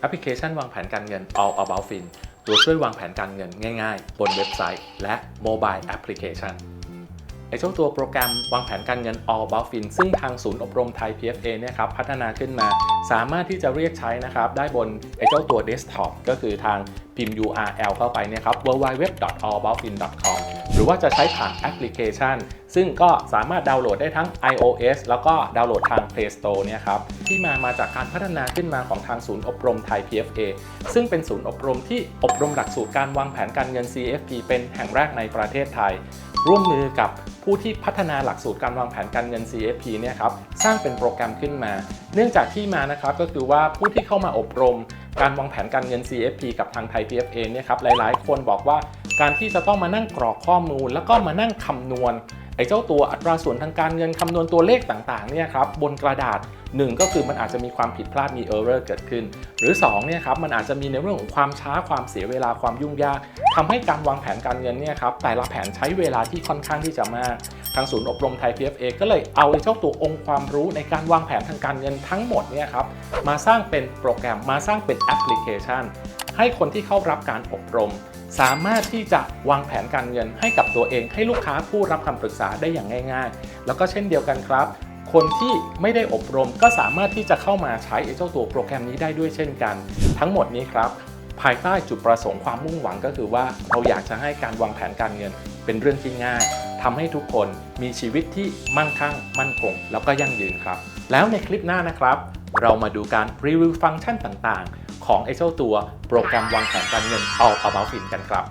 แอปพลิเคชันวางแผนการเงิน All About Fin ตัวช่วยวางแผนการเงินง่ายๆ บนเว็บไซต์ และโมบายแอปพลิเคชันไอเจ้าตัวโปรแกรมวางแผนการเงิน All About Fin ซึ่งทางศูนย์อบรมไทย PFA เนี่ยครับพัฒนาขึ้นมา สามารถที่จะเรียกใช้นะครับได้บนไอเจ้าตัว Desktop ก็คือทางพิมพ์ URL เข้าไปเนี่ยครับ www.allaboutfin.com หรือว่าจะใช้ผ่านแอปพลิเคชัน ซึ่งก็สามารถดาวน์โหลดได้ทั้ง iOS แล้วก็ดาวน์โหลดทาง Play Store เนี่ยครับที่มามาจากการพัฒนาขึ้นมาของทางศูนย์อบรมไทย PFA ซึ่งเป็นศูนย์อบรมที่อบรมหลักสูตรการวางแผนการเงิน CFP เป็นแห่งแรกในประเทศไทย ร่วมมือกับผู้ที่พัฒนาหลักสูตรการวางแผนการเงิน CFP เนี่ยครับสร้างเป็นโปรแกรมขึ้นมา เนื่องจากที่มานะครับก็คือว่าผู้ที่เข้ามาอบรมการวางแผนการเงิน CFP กับทางไทย PFA เนี่ยครับหลาย ๆ คนบอกว่าการที่จะต้องมานั่งกรอกข้อมูล แล้วก็มานั่งคำนวณ ไอ้เจ้าตัวอัตราส่วนทางการเงินคำนวณตัวเลขต่างๆเนี่ยครับบนกระดาษ 1 ก็คือมันอาจจะมีความผิดพลาดมี error เกิดขึ้น หรือ2เนี่ยครับมันอาจจะมีในเรื่องของความช้าความเสียเวลาความยุ่งยากทำให้การวางแผนการเงินเนี่ยครับแต่ละแผนใช้เวลาที่ค่อนข้างที่จะมากทางศูนย์อบรมไทย PFA ก็เลยเอาไอ้เจ้าตัวองค์ความรู้ในการวางแผนทางการเงินทั้งหมดเนี่ยครับมาสร้างเป็นโปรแกรมมาสร้างเป็นแอปพลิเคชัน ให้คนที่เข้ารับการอบรม สามารถที่จะวางแผนการเงินให้กับตัวเอง ให้ลูกค้าผู้รับคำปรึกษาได้อย่างง่าย ๆ แล้วก็เช่นเดียวกันครับ คนที่ไม่ได้อบรมก็สามารถที่จะเข้ามาใช้ไอ้เจ้าตัวโปรแกรมนี้ได้ด้วยเช่นกัน ทั้งหมดนี้ครับ ภายใต้จุดประสงค์ความมุ่งหวังก็คือว่าเราอยากจะให้การวางแผนการเงิน เป็นเรื่องที่ง่ายทำให้ทุกคนมีชีวิตที่มั่งคั่ง มั่นคง แล้วก็ยั่งยืนครับ แล้วในคลิปหน้านะครับ เรามาดูการรีวิวฟังก์ชันต่างๆ ของไอ้เจ้าตัวโปรแกรมวางแผนการเงินเอา About Fin กันครับ